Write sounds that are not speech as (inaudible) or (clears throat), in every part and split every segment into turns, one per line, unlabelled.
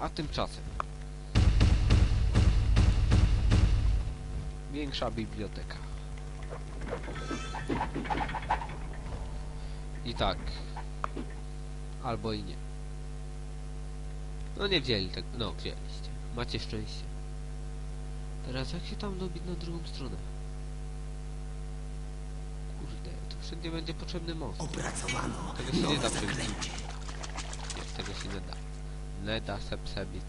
A tymczasem większa biblioteka. I tak. Albo i nie. No nie wzięli tego. No, wzięliście. Macie szczęście. Teraz jak się tam dobić na drugą stronę? Kurde, to wszędzie będzie potrzebny most.
Opracowano
Tego się nie da przewidzieć. Nie, tego się nie da. Nie da se przebić.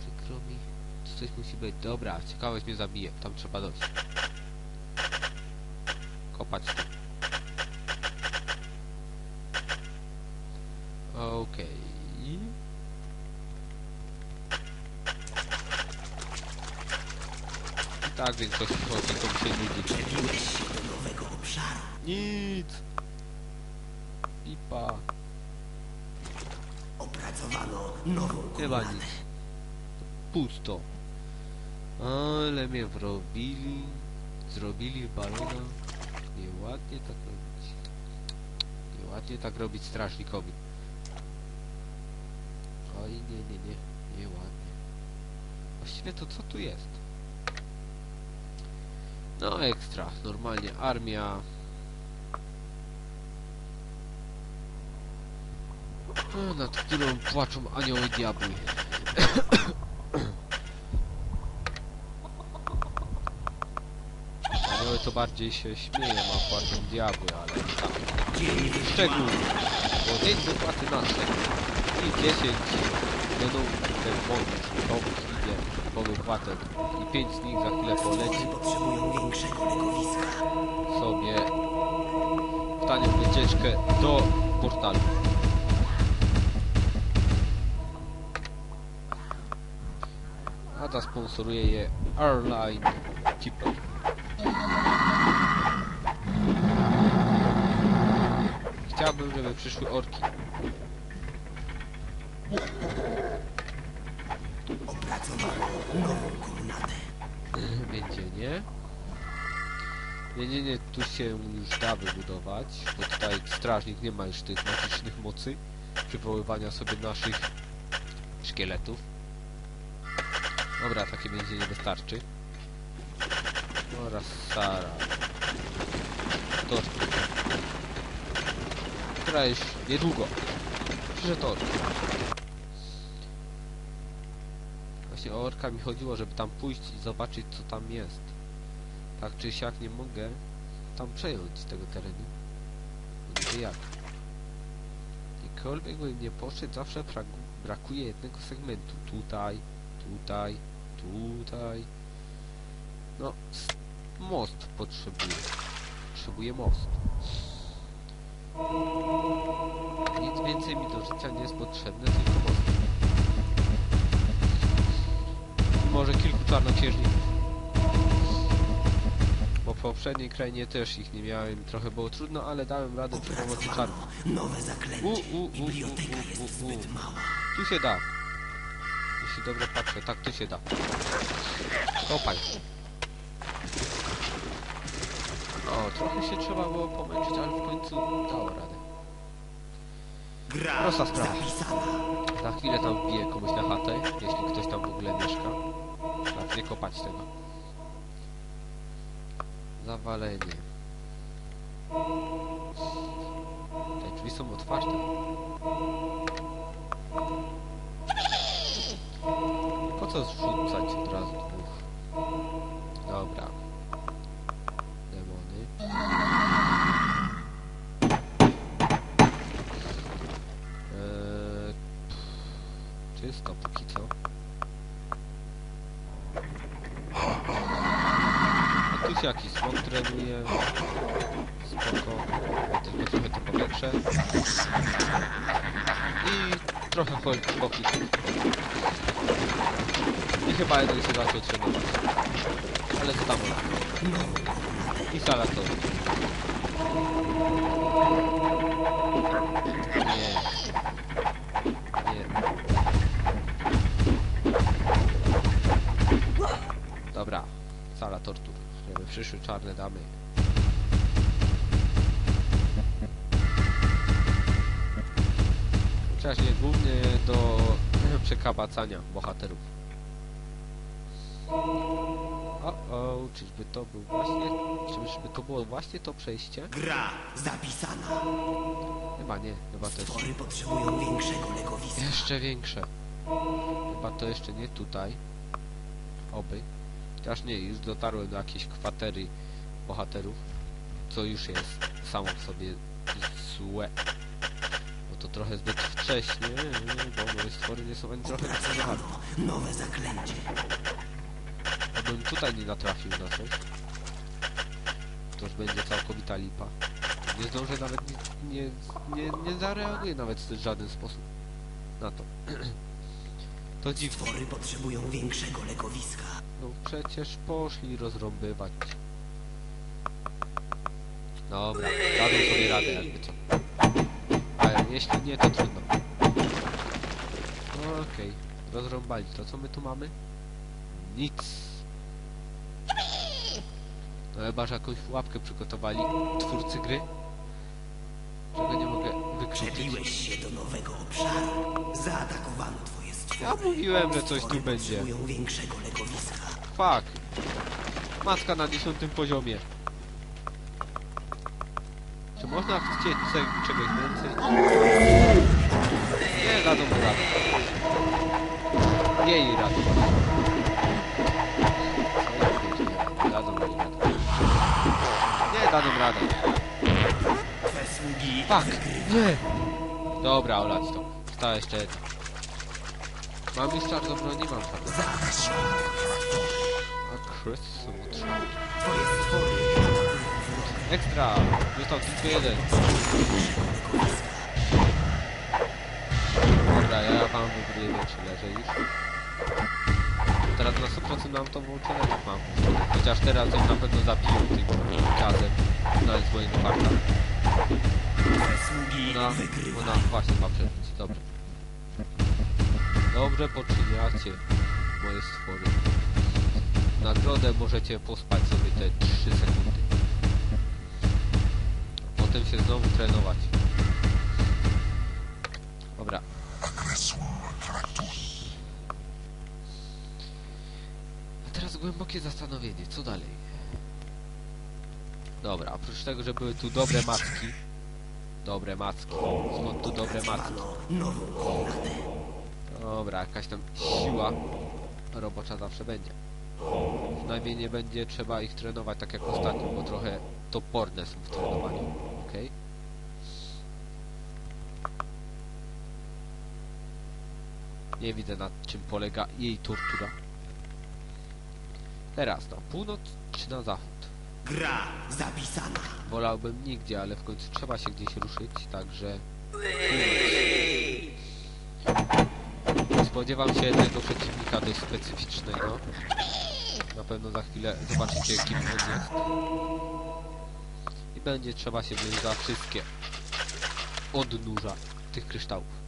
Przykro mi. Tu coś musi być. Dobra, ciekawość mnie zabije. Tam trzeba dojść. Kopać tu. Okej. I tak większość to mi się nudzi.
Przebiłeś się do nowego obszaru.
Nic! Pipa.
Opracowano nową
Chyba nic. Pusto. Ale mnie wrobili. Zrobili balona. Nieładnie tak robić. Nieładnie tak robić strażnikowi. Oj, nie, nie, nie. Nieładnie. Właściwie to co tu jest? No ekstra. Normalnie armia. E, Nad którą płaczą anioły diabły. Anioły to bardziej się śmieją, a płaczą diabły, ale tak.
Dzień
Szczegół. Bo dzień wypłaty naszej i 10 będą te bonus nowych idzie po wypłatę i 5 z nich za chwilę poleci
potrzebują większego legowiska.
sobie w tanią wycieczkę do portalu. A ta sponsoruje je Airline Keeper. Chciałbym, żeby przyszły orki.
Opracowano nową komnadę.
Będzie, nie? Nie, nie, nie, tu się już da wybudować, bo tutaj strażnik nie ma już tych magicznych mocy przywoływania sobie naszych szkieletów. Dobra, takie będzie nie wystarczy. Oraz Sara. Tortu. Która już niedługo. Przyszedł ork. Właśnie o orka mi chodziło, żeby tam pójść i zobaczyć co tam jest. Tak czy siak nie mogę tam przejąć tego terenu. Wiem jak. Gdziekolwiek bym nie poszedł, zawsze braku- brakuje jednego segmentu. Tutaj, tutaj, tutaj. No, most potrzebuję. Potrzebuję most. Nic więcej mi do życia nie jest potrzebne, tylko most. Może kilku czarnoksiężników. Bo w poprzedniej krainie też ich nie miałem, trochę było trudno, ale dałem radę przy pomocy.
Opracowano nowe
U,
zaklęcie.
u, u, u,
Biblioteka
u, u,
jest
u.
zbyt mała.
Tu się da. Dobrze patrzę, tak tu się da. Kopaj. O, trochę się trzeba było pomęczyć, ale w końcu dało radę.
Gra
Prosta sprawa. Za chwilę tam wbiję komuś na chatę, jeśli ktoś tam w ogóle mieszka. Tak, nie kopać tego. Zawalenie. Te drzwi są otwarte. Co zrzucać od razu dwóch? Dobra. Demony. Eee, Czysto póki co. A tu się jakiś smok trenuje. Spoko. Tylko trochę to powiększę. I trochę fol- boki. I chyba jeden się zaczął trenować. Ale co tam? I sala to. Nie. Nie. Dobra, sala tortur. Żeby przyszły czarne damy. Strażnie głównie do (clears throat) przekabacania bohaterów. O, czyżby to był właśnie... Czyżby to było właśnie to przejście?
Gra zapisana.
Chyba nie, chyba to jest
Stwory potrzebują większego legowiska.
jeszcze większe. Chyba to jeszcze nie tutaj. Oby. Chociaż nie, już dotarłem do jakiejś kwatery bohaterów. Co już jest samo w sobie złe. Bo to trochę zbyt wcześnie, bo moje stwory nie są ani trochę
nowe zaklęcie.
Abym tutaj nie natrafił na coś. To już będzie całkowita lipa. Nie zdążę nawet, nie, nie, nie, nie zareaguję nawet w żaden sposób na to. (clears throat) To dziwne.
Stwory potrzebują większego legowiska.
No przecież poszli rozrąbywać. Dobra, dadzą sobie radę jakby co. Ale jeśli nie, to trudno. No, Okej, rozrąbali to. Co my tu mamy? Nic. No chyba, że jakąś pułapkę przygotowali twórcy gry. Czego nie mogę wykluczyć.
Przebiłeś się do nowego obszaru. Zaatakowano twoje stwory.
Ja mówiłem, że coś tu będzie.
większego legowiska.
Fuck. Matka na dziesiątym poziomie. Czy można chcieć czegoś więcej? Nie mu rady. Jej rady. Nie.
Twe sługi
Fuck. Nie. Dobra, olać to. Została jeszcze jedna. Mam już czar do broni? Mam czar do broni. A
atakują
Ekstra! Został tylko jeden. Dobra, ja wam wybuduję większy leżę już. Teraz na 100% mam to włączone, tak mam. Chociaż teraz ją na pewno zabiją tym gazem. Nawet z mojego farta. Ona, ona właśnie ma przebić. Dobra. Dobrze poczyniacie moje stwory. Nagrodę możecie pospać sobie te 3 sekundy. Potem się znowu trenować. Dobra. Teraz głębokie zastanowienie, co dalej? Dobra, oprócz tego, że były tu dobre macki. Dobre macki. Skąd tu dobre macki? Dobra, jakaś tam siła robocza zawsze będzie. Przynajmniej nie będzie trzeba ich trenować tak jak ostatnio, bo trochę toporne są w trenowaniu. Okej. Nie widzę nad czym polega jej tortura. Teraz na północ czy na zachód?
Gra zapisana.
Wolałbym nigdzie, ale w końcu trzeba się gdzieś ruszyć, także... północ. Spodziewam się jednego przeciwnika dość specyficznego. Na pewno za chwilę zobaczycie kim on jest. I będzie trzeba się za wszystkie odnóża tych kryształów.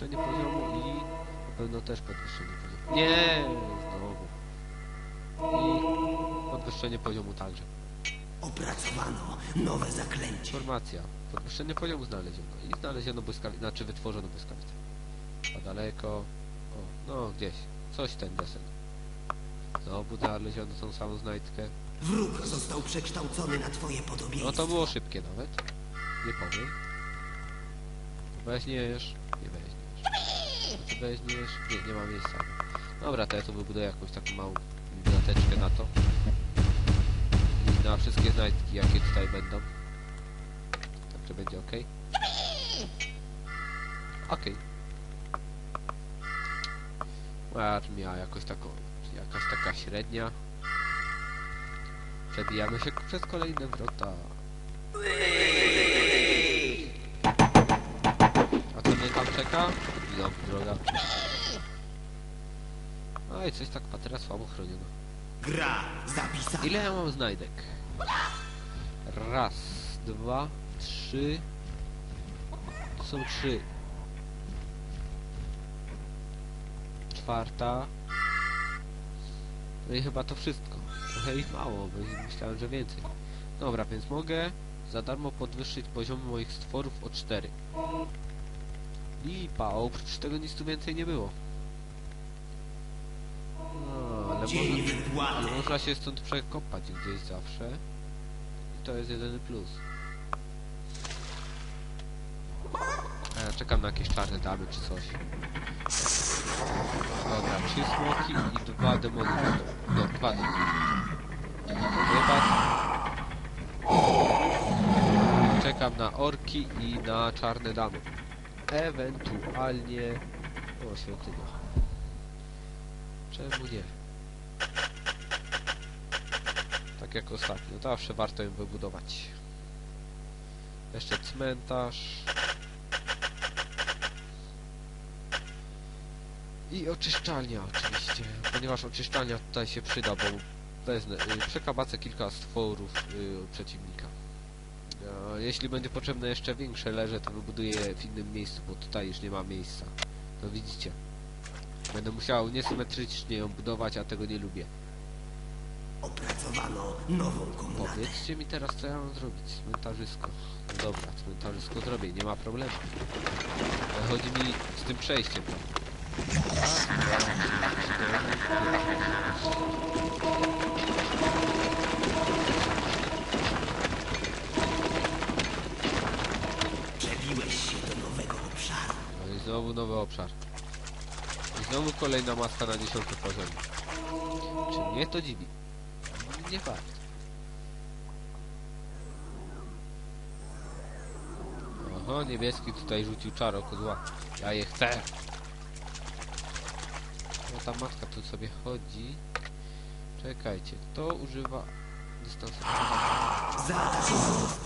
Podwyższenie poziomu i na pewno też podwyższenie poziomu. Nie, znowu. I podwyższenie poziomu także.
Opracowano nowe zaklęcie.
Informacja. Podwyższenie poziomu znaleziono. I znaleziono błyskawicę, znaczy wytworzono błyskawicę. A daleko... O, no gdzieś. Coś ten desen. Znowu znaleziono tą samą znajdźkę.
Wróg został przekształcony na twoje podobieństwo.
No to było szybkie nawet. Nie powiem. Weźmiesz. Nie weźmiesz. Weźmiesz? Nie, nie ma miejsca. Dobra, to ja tu wybuduję jakąś taką małą biblioteczkę na to. I na wszystkie znajdźki, jakie tutaj będą. Także będzie ok. Ok. Armia jakoś taką, jakaś taka średnia. Przebijamy się przez kolejne wrota. A co mnie tam czeka? Droga. No i coś tak patera słabo chroniono.
Gra zapisana.
Ile ja mam znajdek? Raz, dwa, trzy. To są trzy. Czwarta. No i chyba to wszystko. Trochę ich mało, bo myślałem, że więcej. Dobra, więc mogę za darmo podwyższyć poziom moich stworów o 4. Lipa, a oprócz tego nic tu więcej nie było. No, ale
Dzień
można,
wygłady.
można się stąd przekopać gdzieś zawsze. I to jest jedyny plus. A ja czekam na jakieś czarne damy czy coś. Dobra, trzy smoki i dwa demony będą. No, dwa demony. Czekam na orki i na czarne damy. Ewentualnie... O, świątynia. Czemu nie? Tak jak ostatnio. Zawsze warto ją wybudować. Jeszcze cmentarz. I oczyszczalnia oczywiście, ponieważ oczyszczalnia tutaj się przyda, bo wezmę, y, przekabacę kilka stworów y, przeciwnika. A jeśli będzie potrzebne jeszcze większe leże, to wybuduję je w innym miejscu, bo tutaj już nie ma miejsca. No widzicie. Będę musiał niesymetrycznie ją budować, a tego nie lubię.
Opracowano nową komnatę.
Powiedzcie mi teraz, co ja mam zrobić. Cmentarzysko. No dobra, cmentarzysko zrobię, nie ma problemu. Ale chodzi mi z tym przejściem. Raz, znowu nowy obszar. I znowu kolejna maska na dziesiąty poziom. Czy mnie to dziwi? Nie fakt. Oho, niebieski tutaj rzucił czar oko zła. Ja je chcę. No ta matka tu sobie chodzi. Czekajcie, to używa dystansowania.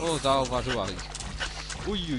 O, zauważyła ich. Uj,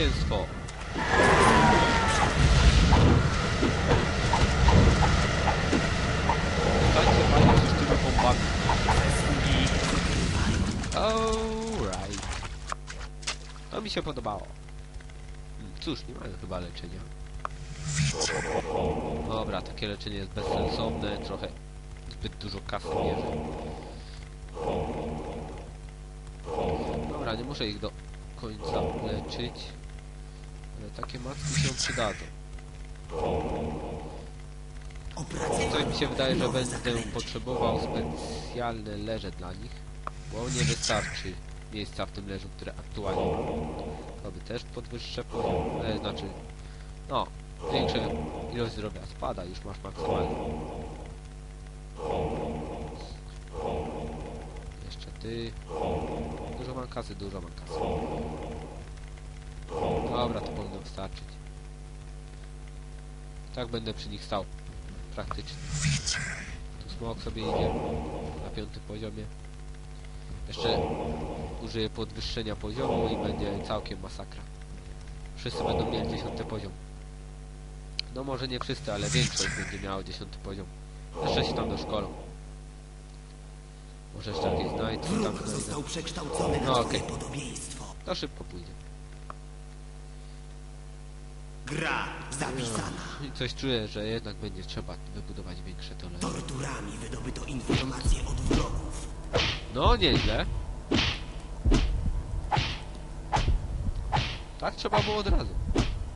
zwycięstwo. Zostańcie fajnie z tymi bombami. Alright. To mi się podobało. Hmm, Cóż, nie mają chyba leczenia. Dobra, takie leczenie jest bezsensowne, trochę zbyt dużo kasy bierze. Dobra, nie muszę ich do końca leczyć. Ale takie matki się przydadzą. Coś mi się wydaje, że będę potrzebował specjalne leże dla nich, bo nie wystarczy miejsca w tym leżu, które aktualnie. To by też podwyższę poziom, e, znaczy, no, większa ilość zdrowia spada, już masz maksymalnie. Jeszcze ty. Dużo mam kasy, dużo mam kasy. Dobra, to powinno wystarczyć. Tak będę przy nich stał. Praktycznie. Tu smok sobie idzie na piątym poziomie. Jeszcze użyję podwyższenia poziomu i będzie całkiem masakra. Wszyscy będą mieli dziesiąty poziom. No może nie wszyscy, ale większość będzie miała dziesiąty poziom. Jeszcze się tam doszkolą. Może jeszcze jakieś znajdę, tam znajdę.
został przekształcony
No,
na twoje podobieństwo.
To szybko pójdzie.
Gra zapisana.
I coś czuję, że jednak będzie trzeba wybudować większe to leże.
Torturami wydobyto informacje od wrogów.
No, nieźle. Tak trzeba było od razu.